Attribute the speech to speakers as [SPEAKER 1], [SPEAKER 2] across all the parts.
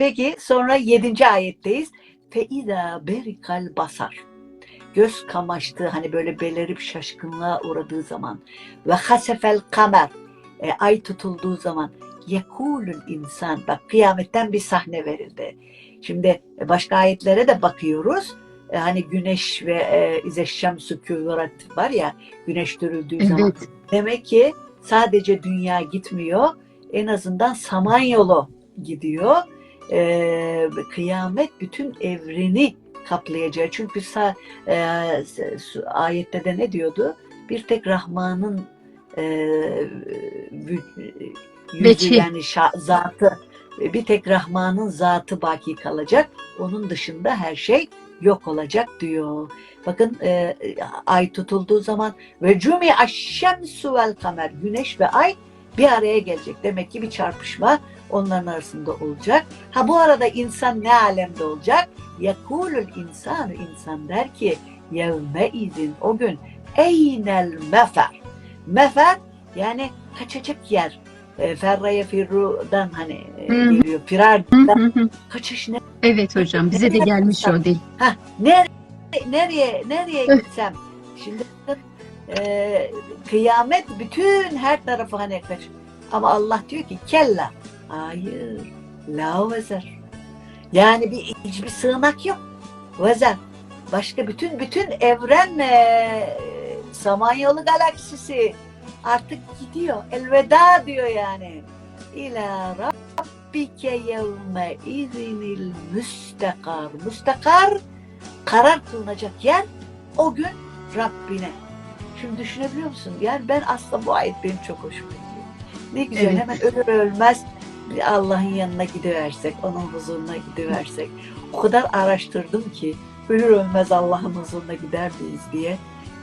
[SPEAKER 1] Peki sonra yedinci ayetteyiz. Feiza berikal basar. Göz kamaştığı hani böyle belirip şaşkınlığa uğradığı zaman ve hasefel kamer e, ay tutulduğu zaman yekulul insan bak kıyametten bir sahne verildi. Şimdi başka ayetlere de bakıyoruz. E, hani güneş ve e, izeşşemsü küvret var ya güneş dürüldüğü zaman.
[SPEAKER 2] Evet.
[SPEAKER 1] Demek ki sadece dünya gitmiyor. En azından Samanyolu gidiyor. Ee, kıyamet bütün evreni kaplayacağı. Çünkü sa, e, ayette de ne diyordu? Bir tek Rahman'ın e, yüzü
[SPEAKER 2] Veçi.
[SPEAKER 1] yani şa- zatı bir tek Rahman'ın zatı baki kalacak. Onun dışında her şey yok olacak diyor. Bakın e, ay tutulduğu zaman ve cumi aşşemsu vel kamer güneş ve ay bir araya gelecek. Demek ki bir çarpışma onların arasında olacak. Ha bu arada insan ne alemde olacak? Yekulul insan insan der ki yevme izin o gün eynel mefer. Mefer yani kaçacak yer. E, ferraya firrudan hani
[SPEAKER 2] hı.
[SPEAKER 1] geliyor. Firardan kaçış ne?
[SPEAKER 2] evet hocam bize de gelmiş o dil.
[SPEAKER 1] Ha nereye nereye nereye gitsem? Şimdi e, kıyamet bütün her tarafı hani kaç. Ama Allah diyor ki kella. Hayır. La vezer. Yani bir hiçbir sığınak yok. Vezer. Başka bütün bütün evren e, Samanyolu galaksisi artık gidiyor. Elveda diyor yani. İla rabbike yevme izinil müstakar. Müstakar karar kılınacak yer o gün Rabbine. Şimdi düşünebiliyor musun? Yani ben aslında bu ayet benim çok hoşuma gidiyor. Ne güzel
[SPEAKER 2] Evet.
[SPEAKER 1] hemen ölür ölmez Allah'ın yanına gidiversek, onun huzuruna gidiversek. O kadar araştırdım ki ölür ölmez Allah'ın huzuruna gider miyiz diye.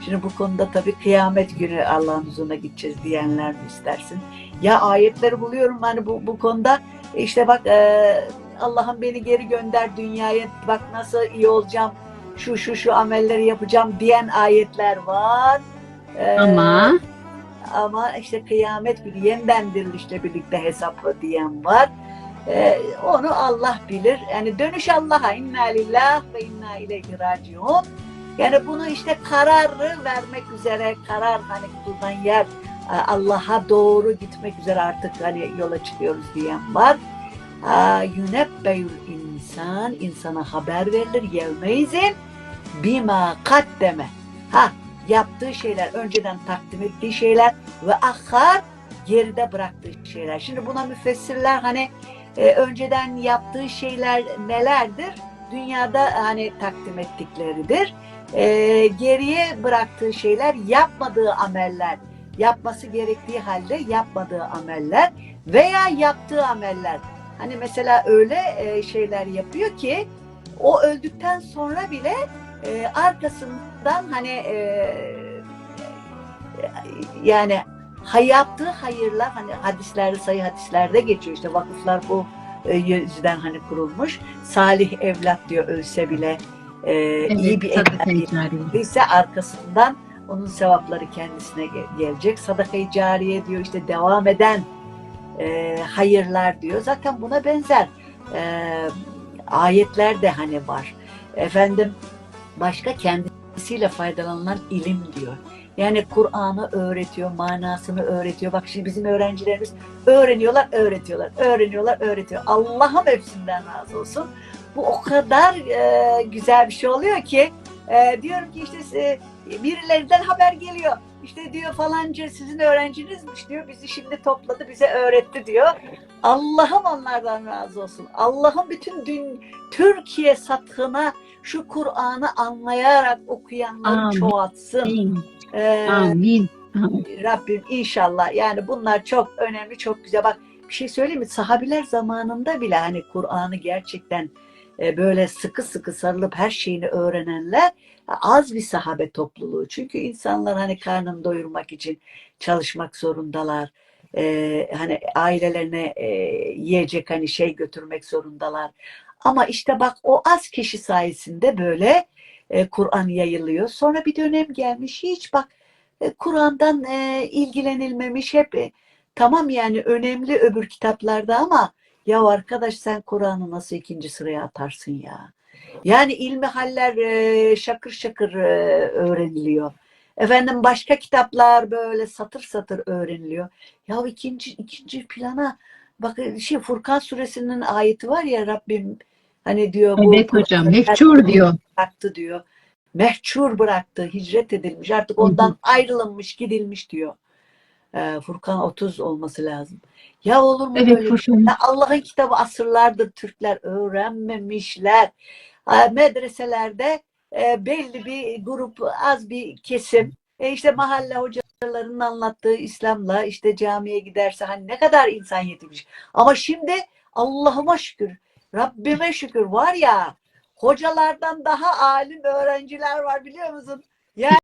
[SPEAKER 1] Şimdi bu konuda tabii kıyamet günü Allah'ın huzuruna gideceğiz diyenler mi istersin? Ya ayetleri buluyorum hani bu, bu konuda işte bak e, Allah'ım beni geri gönder dünyaya bak nasıl iyi olacağım şu şu şu amelleri yapacağım diyen ayetler var. E,
[SPEAKER 2] Ama
[SPEAKER 1] ama işte kıyamet günü yeniden dirilişle birlikte hesapla diyen var. Ee, onu Allah bilir. Yani dönüş Allah'a. İnna lillah ve inna ileyhi raciun. Yani bunu işte kararı vermek üzere karar hani kılınan yer e, Allah'a doğru gitmek üzere artık hani yola çıkıyoruz diyen var. Aa, Yunebbeyül insan insana haber verilir yevmeyzin bima kaddeme. Ha yaptığı şeyler, önceden takdim ettiği şeyler ve ahar geride bıraktığı şeyler. Şimdi buna müfessirler hani e, önceden yaptığı şeyler nelerdir? Dünyada hani takdim ettikleridir. E, geriye bıraktığı şeyler yapmadığı ameller, yapması gerektiği halde yapmadığı ameller veya yaptığı ameller. Hani mesela öyle e, şeyler yapıyor ki o öldükten sonra bile e, arkasından hani e, yani yaptığı hayırlar hani hadislerde sayı hadislerde geçiyor işte vakıflar bu e, yüzden hani kurulmuş. Salih evlat diyor ölse bile e, iyi bir evlat ise arkasından onun sevapları kendisine ge- gelecek. Sadaka-i cariye diyor işte devam eden e, hayırlar diyor. Zaten buna benzer e, ayetler de hani var. Efendim başka kendisiyle faydalanılan ilim diyor. Yani Kur'an'ı öğretiyor, manasını öğretiyor. Bak şimdi bizim öğrencilerimiz öğreniyorlar, öğretiyorlar, öğreniyorlar, öğretiyor. Allah'ım hepsinden razı olsun. Bu o kadar e, güzel bir şey oluyor ki e, diyorum ki işte e, birilerinden haber geliyor. İşte diyor falanca sizin öğrencinizmiş diyor. Bizi şimdi topladı, bize öğretti diyor. Allah'ım onlardan razı olsun. Allah'ım bütün dün Türkiye sathına şu Kur'an'ı anlayarak okuyanları
[SPEAKER 2] Amin.
[SPEAKER 1] çoğaltsın.
[SPEAKER 2] Amin.
[SPEAKER 1] Ee,
[SPEAKER 2] Amin.
[SPEAKER 1] Rabbim inşallah yani bunlar çok önemli çok güzel bak bir şey söyleyeyim mi sahabiler zamanında bile hani Kur'an'ı gerçekten e, böyle sıkı sıkı sarılıp her şeyini öğrenenler az bir sahabe topluluğu çünkü insanlar hani karnını doyurmak için çalışmak zorundalar Ee, hani ailelerine e, yiyecek hani şey götürmek zorundalar ama işte bak o az kişi sayesinde böyle e, Kur'an yayılıyor sonra bir dönem gelmiş hiç bak e, Kur'an'dan e, ilgilenilmemiş hep e, tamam yani önemli öbür kitaplarda ama Ya arkadaş sen Kur'an'ı nasıl ikinci sıraya atarsın ya? Yani ilmi haller e, şakır şakır e, öğreniliyor. Efendim başka kitaplar böyle satır satır öğreniliyor. Ya ikinci ikinci plana bak şey Furkan suresinin ayeti var ya Rabbim hani diyor bu
[SPEAKER 2] Evet hocam. Mehçur diyor.
[SPEAKER 1] bıraktı diyor. Mehçur bıraktı, hicret edilmiş. Artık ondan ayrılınmış, gidilmiş diyor. Ee, Furkan 30 olması lazım. Ya olur mu
[SPEAKER 2] Evet
[SPEAKER 1] böyle şey? Allah'ın kitabı asırlardır Türkler öğrenmemişler. Ee, Medreselerde e, belli bir grup, az bir kesim, e, işte mahalle hocalarının anlattığı İslam'la işte camiye giderse hani ne kadar insan yetişmiş. Ama şimdi Allah'ıma şükür, Rabbime şükür var ya hocalardan daha alim öğrenciler var biliyor musun?